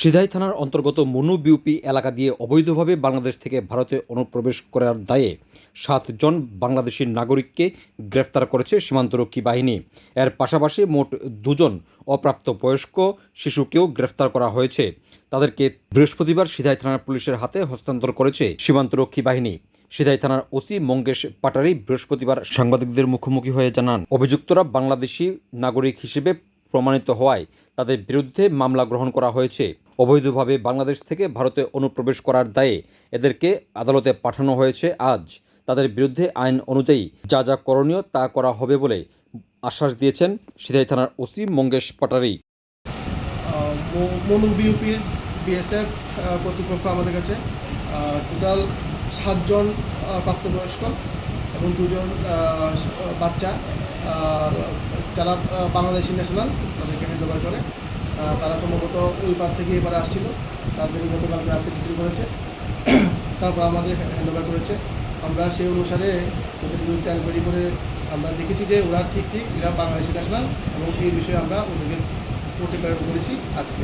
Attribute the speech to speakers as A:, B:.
A: সিধাই থানার অন্তর্গত মনু বিউপি এলাকা দিয়ে অবৈধভাবে বাংলাদেশ থেকে ভারতে অনুপ্রবেশ করার দায়ে সাতজন বাংলাদেশি নাগরিককে গ্রেফতার করেছে সীমান্তরক্ষী বাহিনী। এর পাশাপাশি মোট দুজন অপ্রাপ্ত বয়স্ক শিশুকেও গ্রেফতার করা হয়েছে। তাদেরকে বৃহস্পতিবার সিধাই থানার পুলিশের হাতে হস্তান্তর করেছে সীমান্তরক্ষী বাহিনী। সিধাই থানার ওসি মঙ্গেশ পাটারি বৃহস্পতিবার সাংবাদিকদের মুখোমুখি হয়ে জানান, অভিযুক্তরা বাংলাদেশি নাগরিক হিসেবে প্রমাণিত হওয়ায় তাদের বিরুদ্ধে মামলা গ্রহণ করা হয়েছে। অবৈধভাবে বাংলাদেশ থেকে ভারতে অনুপ্রবেশ করার দায়ে এদেরকে আদালতে পাঠানো হয়েছে আজ। তাদের বিরুদ্ধে আইন অনুযায়ী যা যা করণীয় তা করা হবে বলে আশ্বাস দিয়েছেন সিধাই থানার ওসি মঙ্গেশ পাটারি।
B: মনু বিএসএফ কর্তৃপক্ষ আমাদের কাছে টোটাল সাতজন প্রাপ্তবয়স্ক এবং দুজন বাচ্চা আহ, বাংলাদেশি ন্যাশনাল তাদেরকে হ্যান্ড করে। তারা সম্ভবত ওই পার থেকে এবারে আসছিল। তাদের গতকাল রাত্রে বিক্রি করেছে। তারপর আমাদের হ্যান্ড ওভার করেছে। আমরা সেই অনুসারে ওদের বিরুদ্ধে এনকোয়ারি করে আমরা দেখেছি যে ওরা ঠিক ঠিক, এরা বাংলাদেশি ন্যাশনাল এবং এই বিষয়ে আমরা ওদেরকে কোর্টে প্রেরণ করেছি আজকে।